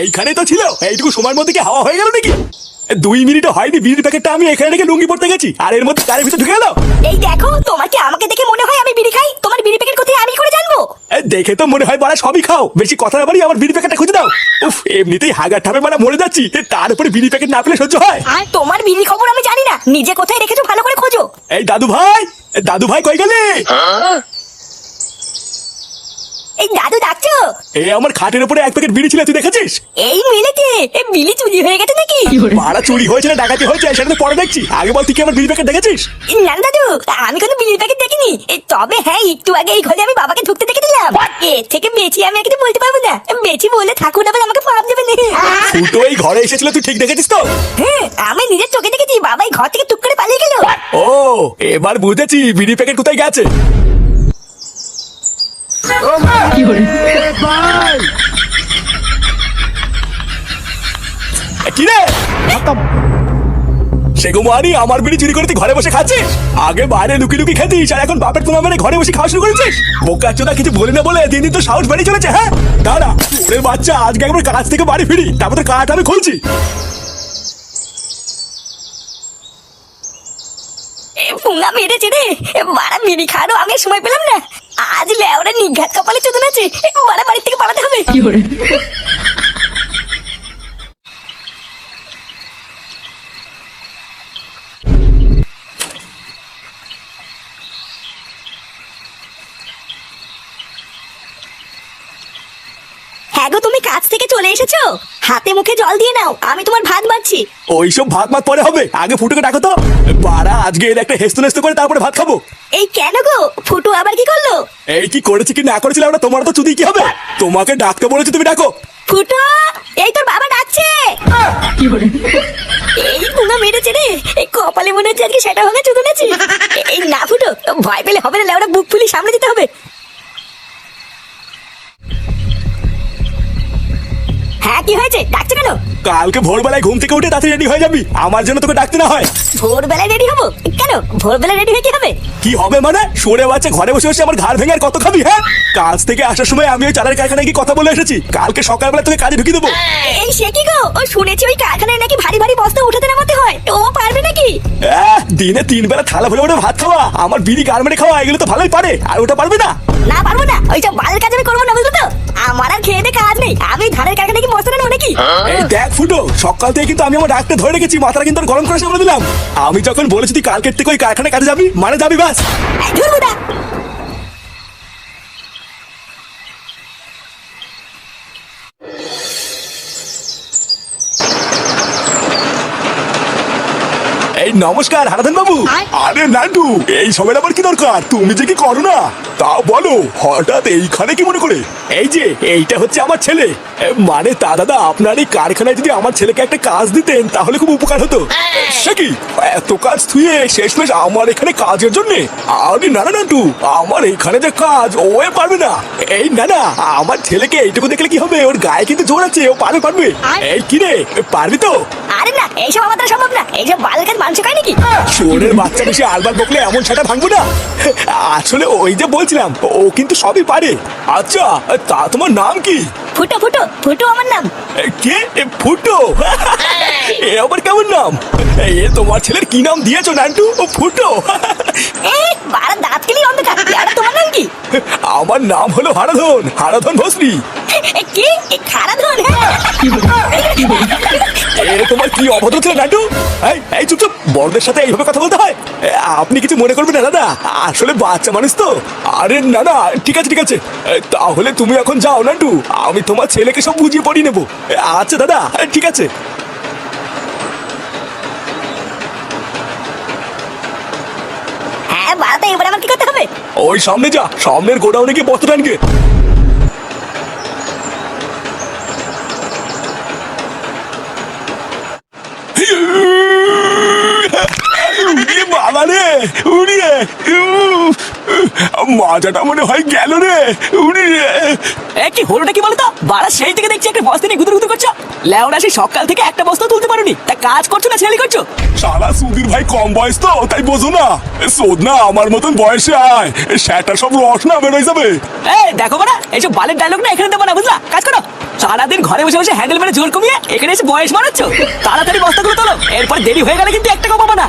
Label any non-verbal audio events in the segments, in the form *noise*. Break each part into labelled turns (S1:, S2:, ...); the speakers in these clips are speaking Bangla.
S1: এইখানে তো ছিল। এইটুকু সময়ের মধ্যে কি হাওয়া হয়ে গেল নাকি? দুই মিনিট হয়নি বিড়ির প্যাকেটটা আমি এখানে রেখে লুঙ্গি পড়তে গেছি। আর এর মধ্যে গাড়ির ভিতরে ঢুকে গেল?
S2: এই দেখো তোমার কি আমাকে দেখে মনে হয় আমি বিড়ি খাই। তোমার বিড়ি প্যাকেট কোথায়? আমি করে জানব।
S1: দেখে তো মনে হয় বাড়া সবই খাও। বেশি কথা না বাড়ি আমার বিড়ি প্যাকেটটা খুঁজে দাও। উফ এমনিতেই হাগার ঠাপে মানে মরে যাচ্ছি। তার উপরে বিড়ি প্যাকেট না পেলে সহ্য হয়।
S2: আর তোমার বিড়ি খবর আমি জানি না। নিজে কোথায় রেখেছো ভালো করে খোঁজো।
S1: এই দাদু ভাই দাদু ভাই কই গেলে?
S2: এই দাদু ডাকছো?
S1: এই আমার খাটের উপরে এক প্যাকেট বিড়ি ছিল তুই দেখেছিস?
S2: এই মিলেছে। এই বিলি চুরি হয়ে গেছে নাকি?
S1: মারা চুরি হয়েছে না ডাকাতি হয়েছে সেটা তো পরে দেখছি। আগে বল তুই কি আমার বিড়ি প্যাকেট দেখেছিস?
S2: না দাদু আমি কোনো বিড়ির প্যাকেট দেখিনি। তবে হ্যাঁ একটু আগে এই ঘরে আমি বাবাকে ঢুকতে দেখে দিলাম। এর থেকে বেশি আমি আর বলতে পারব না। বেশি বলে ঠাকুর আবার আমাকে পাপ দেবে না।
S1: ফুটো এই ঘরে এসেছিল তুই ঠিক দেখেছিস তো?
S2: হ্যাঁ আমি নিজের চোখে দেখেছি বাবা এই ঘর থেকে টুক করে পালিয়ে গেল।
S1: ও এবার বুঝেছি বিড়ি প্যাকেট কোথায় গেছে। আগে বাইরে লুকি লুকি খেতিস, আর এখন মানে ঘরে বসে খাওয়া শুরু করেছিস? বোকা কিছু বলি না বলে দিন তো সাহস বাড়ি চলেছে হ্যাঁ? দাঁড়া বাচ্চা, আজকে একবার কাজ থেকে বাড়ি ফিরি, তারপর তো আমি খুলছি।
S2: পুঙ্গা মেরেছে রে। বাড়া, বিড়ি খাওয়ারও আমি সময় পেলাম না। আজ লেওরা নিঘাত কপালে চোদন আছে বাড়ি থেকে পালাতে হবে। হ্যাঁ গো তুমি কাজ থেকে চলে এসেছ? হাতে মুখে জল দিয়ে নাও আমি তোমার ভাত বাড়ছি।
S1: ওইসব ভাত মাত পরে হবে আগে ফুটোকে ডাকো তো। বাড়া আজকে এর একটা হেস্ত নেস্ত করে তারপরে ভাত খাব।
S2: এই কেন গো? ফুটু আবার কি করল?
S1: এই কি করেছে কি না করেছিল আমরা তোমার তো চুদি কি হবে? তোমাকে ডাকতে বলেছি তুমি ডাকো।
S2: ফুটো এই তোর বাবা ডাকছে। কি বলে এই পুঙ্গা মেরেছে রে। এই কপালে মনে হচ্ছে আজকে সেটা ভাঙা চুদন আছে এই না ফুটো ভয় পেলে হবে না লেওরা বুক ফুলি সামনে দিতে হবে। হ্যাঁ কি হয়েছে? ডাকছে কেন?
S1: কালকে ভোরবেলায় ঘুম থেকে উঠে তাড়াতাড়ি রেডি হয়ে যাবি। আমার জন্য তোকে ডাকতে না হয়।
S2: ভোরবেলায় রেডি হব? কেন? ভোরবেলায় রেডি হয়ে কি হবে?
S1: কি হবে মানে? সরে বাচ্চা ঘরে বসে বসে আমার ঘাড় ভেঙে আর কত খাবি হ্যাঁ? কাজ থেকে আসার সময় আমি ওই চালের কারখানায় গিয়ে কথা বলে এসেছি। কালকে সকালবেলা তোকে কাজে ঢুকিয়ে দেবো।
S2: এই সে কি গো? ও শুনেছি ওই কারখানায় নাকি ভারী ভারী বস্তা উঠাতে নামাতে হয়। ও পারবে নাকি?
S1: দিনে তিন বেলা থালা ভরে ভরে ভাত খাওয়া আমার বিড়ি গার্মেন্টে খাওয়া এগুলো তো ভালোই পারে। আর ওটা পারবে না?
S2: না পারব না। ওই সব বালের কাজ আমি করব না বুঝলো তো? আমার আর খেয়ে দিয়ে কাজ নেই। আমি ধানের কারখানায় কি বস্তা নেব নাকি?
S1: এই দেখ ফুটো সকাল থেকে কিন্তু আমি আমার ডাকতে ধরে রেখেছি মাথাটা কিন্তু গরম করে সামনে দিলাম। আমি যখন বলেছি তুই কালকের থেকে ওই কারখানায় কাজে যাবি মানে যাবি বাস
S2: ধরবো না
S1: নমস্কার হারাধন বাবু। আরে নান্টু এই সময় আবার কি দরকার? তুমি যে কি করো না? তা বলো হঠাৎ এইখানে কি মনে করে? এই যে এইটা হচ্ছে আমার ছেলে। মানে তা দাদা আপনার এই কারখানায় যদি আমার ছেলেকে একটা কাজ দিতেন তাহলে খুব উপকার হতো। সে কি? এত কাজ থুয়ে শেষমেশ আমার এখানে কাজের জন্য? আরে না না নান্টু আমার এখানে যে কাজ ও পারবে না। এই না না আমার ছেলেকে এইটুকু দেখলে কি হবে? ওর গায়ে কিন্তু জোর আছে ও পারবে পারবে। এই কি রে পারবি তো?
S2: আরে না এইসব আমার দ্বারা সম্ভব না। এইসব বালের কাজ মানুষ খায় নাকি
S1: শোনের বাচ্চা বেশি আলবার বকলে এমন সেটা ভাঙবো না। আসলে ওই যে বলছিলাম ও কিন্তু সবই পারে। আচ্ছা তা তোমার নাম কি?
S2: ফুটো ফুটো ফুটো আমার নাম।
S1: কে? এ, ফুটো? এ আবার কেমন নাম? এ তোমার ছেলের কি নাম দিয়েছ নান্টু? ও ফুটো?
S2: বারা দাঁত কেলি অন্ধকার। আর তোমার নাম কি?
S1: আমার নাম হলো হারাধন হারাধন ভস্রী
S2: কি? এ খারাপ *laughs*
S1: এ তোমার কি অভদ্র ছিল নান্টু? এই এই চুপ চুপ। বড়দের সাথে এইভাবে কথা বলতে হয়? আপনি কিছু মনে করবেন না দাদা? আসলে বাচ্চা মানুষ তো। আরে না না ঠিক আছে ঠিক আছে। তাহলে তুমি এখন যাও নাটু আমি তোমার ছেলেকে সব বুঝিয়ে পড়িয়ে নেব। আচ্ছা দাদা ঠিক আছে।
S2: হ্যাঁ বারাতে এবার আমার কি করতে হবে?
S1: ওই সামনে যা সামনের গোডাউনে গিয়ে বস্তা টানকে উড়িয়ে মাজাটা মনে হয় গেল রে উড়িয়ে
S3: এ কি হলোটা কি বলতো? বাড়া সেই থেকে দেখছি একটা বস্তা নিয়ে গুদুর গুদুর করছ। লেওরা সেই সকাল থেকে একটা বস্তা তুলতে পারোনি। তা কাজ করছ না ছেলে করছ?
S1: সারা সুধীর ভাই কম বয়স তো তাই বোঝো না। সোদ না আমার মতন বয়সে আয়। সেটা সব রস না বেরোয় যাবে।
S3: এ দেখো বাড়া এইসব বালের ডায়লগ না এখানে দেবো না বুঝলা? কাজ করো। সারাদিন ঘরে বসে বসে হ্যান্ডেল মেরে জোর কমিয়ে এখানে এসে বয়স মারাচ্ছ তাড়াতাড়ি বস্তাগুলো তোলো। এরপর দেরি হয়ে গেলে কিন্তু একটা পাবো না।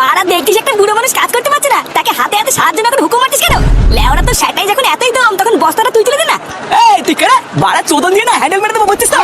S2: বাড়া দেখছিস একটা বুড়ো মানুষ কাজ করতে পারছে না। তাকে হাতে হাতে সাহায্য না করে হুকুম মারছিস কেন? লেওরা তো সেটাই যখন এতই দম তখন বস্তাটা তুই তুলে দে না।
S3: এই তুই কেন বাড়া চোদন দিয়ে না হ্যান্ডেল মেরে দেবো বলছিস তো?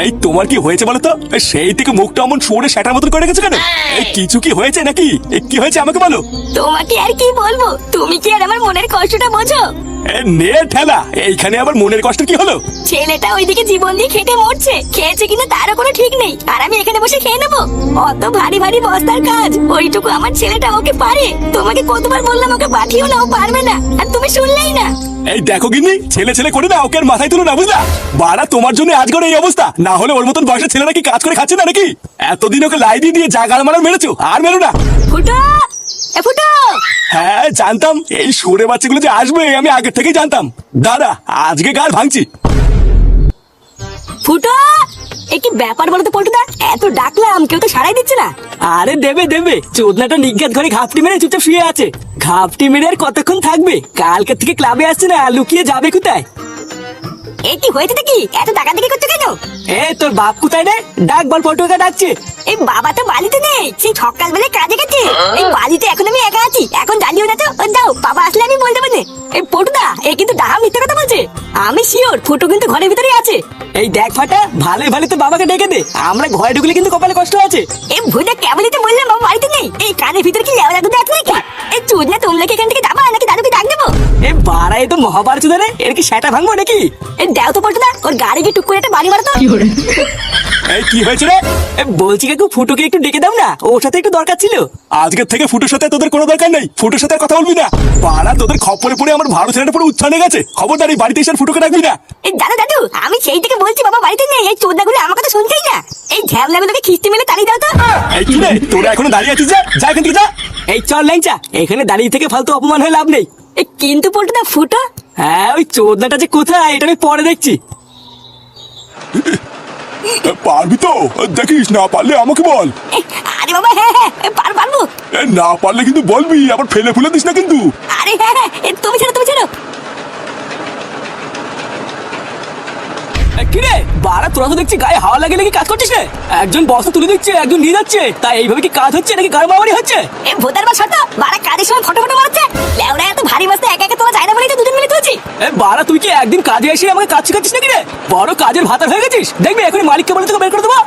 S1: এই, তোমার কি হয়েছে বলো তো? সেই থেকে মুখটা অমন সরে সেটার মতন করে গেছে কেন? এই, কিছু কি হয়েছে নাকি? কি হয়েছে আমাকে বলো।
S2: তোমাকে আর কি বলব? তুমি কি আর আমার মনের কষ্টটা বোঝো?
S1: এ, নে ঠেলা এইখানে আবার মনের কষ্ট কি হলো?
S2: ছেলেটা ওইদিকে জীবন দিয়ে খেটে মরছে খেয়েছে কিনা তারও কোনো ঠিক নেই আর আমি এখানে বসে খেয়ে নেব। অত ভারী ভারী বস্তার কাজ ওইটুকু আমার ছেলেটা ওকে পারে তোমাকে কতবার বললাম ওকে পাঠিও না ও পারবে না আর তুমি শুনলেই না।
S1: এই দেখো গিন্নি ছেলে ছেলে করে না ওকে আর মাথায় তুলো না বুঝলা? বাড়া তোমার জন্য আজ করে এই অবস্থা না হলে ওর মতন বয়সের ছেলেরা কি কাজ করে খাচ্ছে না নাকি? এতদিন ওকে লাই দিয়ে দিয়ে জাগার মারার মেরেছো আর মেরো না।
S2: ফুটো ফুটো!
S1: হ্যাঁ জানতাম। এই সরে বাচ্চাগুলো যে আসবে আমি থেকেই জানতাম। দাদা আজকে গাল ভাঙছি।
S2: ফুটো! এ কি ব্যাপার বলতো পল্টুদা? এত ডাকলাম কেউ তো সারাই দিচ্ছে না।
S3: আরে দেবে দেবে। চোদনাটা নিজ্ঞাত ঘরে ঘাপটি মেরে চুপচাপ শুয়ে আছে। ঘাপটি মেরে আর কতক্ষণ থাকবে? কালকে থেকে ক্লাবে আসছে না লুকিয়ে যাবে কোথায়?
S2: এ কি হয়েছে কি এত টাকা দিকে করছ কেন?
S3: এ তোর বাপ কোথায় রে? ডাক বল পটুকে ডাকছে।
S2: এই বাবা তো বালিতে নেই। সেই সকাল বেলা কাজে গেছে। এই বালিতে এখন আমি একা আছি। এখন জানিও না তো। ও দাও বাবা আসলে আমি বলতে পারি এই পটুদা এ কিন্তু ডাহা মিথ্যে কথা বলছে। আমি শিওর ফুটো কিন্তু ঘরের ভিতরেই আছে।
S3: এই দেখ ফাটা ভালোই ভালো তো বাবাকে ডেকে দে। আমরা ঘরে ঢুকলে কিন্তু কপালে কষ্ট আছে।
S2: এই ভুদা কেবলই তো বললাম বাবা বাড়িতে নেই। এই কানের ভিতরে কি লেওয়া দুধ আছে নাকি? এই চুদ না তোমরা কি এখান থেকে
S3: বাড়াই তো মহাভারত ধরে এর কি সেটা ভাঙবো নাকি?
S2: এই দাও তো ওর গাড়ি গিয়ে টুক করে একটা বাড়ি মারতো।
S1: এই কি হয়েছে রে?
S3: বলছি কাকু ফুটুকে একটু ডেকে দাও না ওর সাথে একটু দরকার ছিল।
S1: আজকের থেকে ফুটোর সাথে তোদের কোনো দরকার নেই ফুটোর সাথে কথা বলবি না। পাড়া তোদের খপ্পরে পড়ে আমার ভালো ছেলেটা পুরো উচ্ছানে গেছে খবরদারি বাড়িতে এসে ফুটোকে রাখবি না।
S2: এই দাদা দাদু আমি সেই থেকে বলছি বাবা বাড়িতে নেই এই চোদ্দাগুলো আমার কথা শুনছেই না। এই ঝ্যাবলাগুলোকে খিস্তি মেলে তাড়িয়ে দাও তো।
S1: এই কি রে তোরা এখনও দাঁড়িয়ে আছিস যা যা এখান থেকে যা।
S3: এই চল ল্যাংচা এখানে দাঁড়িয়ে থেকে ফালতু অপমান হয়ে লাভ নেই।
S2: কিন্তু পল্টুদা ফুটো?
S3: হ্যাঁ ওই চোদনাটা যে কোথায় এটা আমি পরে দেখছি।
S1: পারবি তো? দেখিস না পারলে আমাকে বল।
S2: এ, আরে বাবা হ্যাঁ হ্যাঁ পার পারব।
S1: না পারলে কিন্তু বলবি আবার ফেলে ফুলে দিস না কিন্তু।
S2: আরে হ্যাঁ হ্যাঁ তুমি ছেড়ো তুমি ছেড়ো।
S3: এ, কি রে বাড়া তোরা তো দেখছি গায়ে হাওয়া লাগে নাকি কাজ করছিস রে। একজন বস্তা তুলে দিচ্ছে একজন নিয়ে যাচ্ছে। তাই এইভাবে কি কাজ হচ্ছে নাকি গাড়ি মারামারি হচ্ছে?
S2: এ ভোদার বা শর্ত! বাড়া কাজের সময় ফটো ফটো মারছে লেওড়া এত ভারী বস্তা একা একা তোলা যায় না বলেই তো দুজন মিলে তুলছি।
S3: এ বাড়া তুই কি একদিন কাজে এসে আমাকে কাজ শিখাচ্ছিস নাকি রে? বড় কাজের ভাতার হয়ে গেছিস? দেখবি এখন মালিককে বলে তোকে বের করে দেবো।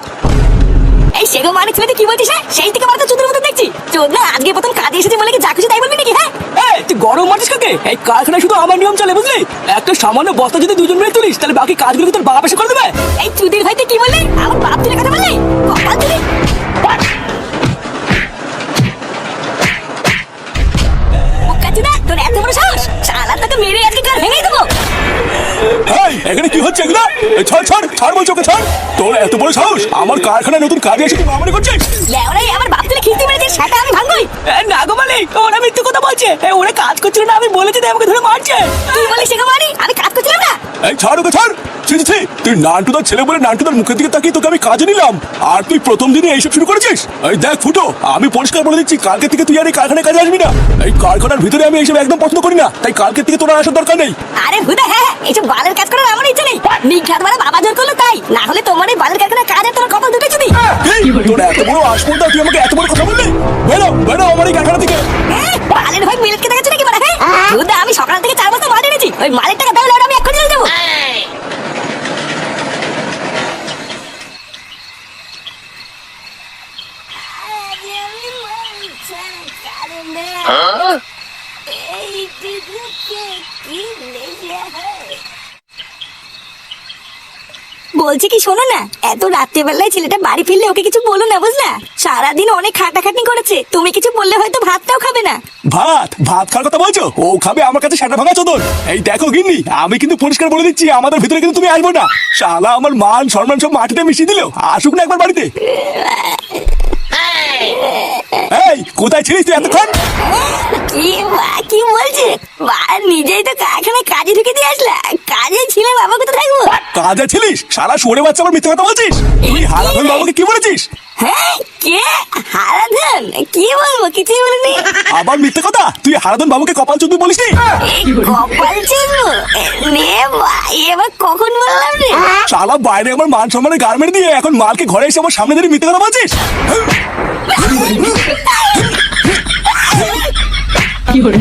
S2: এই সেগো মানে তুমি কি বলছিস সেই থেকে মারা তো চুদের মতো দেখছি। চোদ না আজকে প্রথম কাজে এসেছি বলে কি যা খুশি তাই বলবি নাকি হ্যাঁ?
S3: তুই গরম মারছিস কাকে? এই কারখানায় শুধু আমার নিয়ম চলে বুঝলি? একটা সামান্য বস্তা যদি দুজন মিলে তুলিস তাহলে বাকি কাজগুলো তোর বাবা এসে করে দেবে?
S2: এই চুদির ভাই কি বললি? আমার বাপ তুলে কথা বললি? কপাল তুলি তোর এত বড় সাহস? তোকে মেরে আজকে দেবো।
S1: এখানে কি হচ্ছে এগুলো? এ, ছাড় ছাড় ছাড় বলছো ওকে ছাড়। তোর এত বড় সাহস? আমার কারখানায় নতুন কাজে এসে তুই করছিস?
S2: লেওড়াই আমার বাপ খিস্তি মেরেছে সেটা আমি ভাঙবই
S3: না গো মালিক ওরা মিথ্যে কথা বলছে। ওরা কাজ করছিল না আমি বলেছি তাই আমাকে ধরে মারছে।
S2: তুই বলিস সেগো মানে আমি কাজ করছিলাম না।
S1: এই ছাড় ওকে ছাড়। ছি, ছি, তুই নান্টুদার ছেলে বলে নান্টুদার মুখের দিকে তাকিয়ে তোকে আমি কাজে নিলাম। আর তুই প্রথম দিনে এইসব শুরু করেছিস? এই দেখ ফুটো আমি পরিষ্কার বলে দিচ্ছি কালকে থেকে তুই আর এই কারখানায় কাজে আসবি না। এই কারখানার ভিতরে আমি এইসব একদম পছন্দ করি না তাই কালকে থেকে তোর আসার দরকার নেই।
S2: আরে ভুদা হ্যাঁ হ্যাঁ, এইসব বালের কাজ করার আমার ইচ্ছে নেই। নিঘাত মারা বাবা জোর করল তাই। না হলে তোমার এই বালের কারখানা কাজে তোমার কপাল দুটো যদি
S1: তোর এত বড় আসপর্দা তুই আমাকে এত বড় বললি বেরো বেরো আমার এই কারখানা থেকে
S2: বালের ভাই মিলকে দেখাচ্ছে নাকি বলা হ্যাঁ ভুদা আমি সকাল থেকে চার বছর মাল এনেছি ওই মালের টাকা দাও আমি এক্ষুনি চলে যাব বলছি কি শোনো না। এত রাত্রেবেলায় ছেলেটা বাড়ি ফিরলে ওকে কিছু বলো না বুঝলা? সারাদিন অনেক খাটাখাটনি করেছে। তুমি কিছু বললে হয়তো ভাতটাও খাবে না।
S1: ভাত? ভাত খাওয়ার কথা বলছো? ও খাবে আমার কাছে সেটা ভাঙা চোদন। এই দেখো গিন্নি আমি কিন্তু পরিষ্কার বলে দিচ্ছি আমাদের ভিতরে কিন্তু তুমি আসব না। শালা আমার মান সম্মান সব মাটিতে মিশিয়ে দিল। আসুক না একবার বাড়িতে। কোথায় ছিলিস তুই এতক্ষণ?
S2: কি মা কি বলছে বা নিজেই তো কারখানে কাজে ঢুকে দিয়ে আসলা। কাজে ছিলে বাবা কোথায় থাকব?
S1: কাজে ছিলিস? সারা শোরে বাচ্চা আমার মিথ্যে কথা বলছিস? তুই হারাধন বাবুকে কি বলেছিস?
S2: হ্যাঁ কে? হারাধন? কি বলব কিছুই বলিনি।
S1: আবার মিথ্যে কথা? তুই হারাধন বাবুকে কপাল চুদবি বলিস নি?
S2: কপাল চিনবো নে মা এবার কখন বললাম রে?
S1: শালা বাইরে আমার মান সম্মানের গার্মেন্ট দিয়ে এখন মালকে ঘরে এসে আমার সামনে দাঁড়িয়ে মিথ্যে কথা বলছিস?
S4: কি hore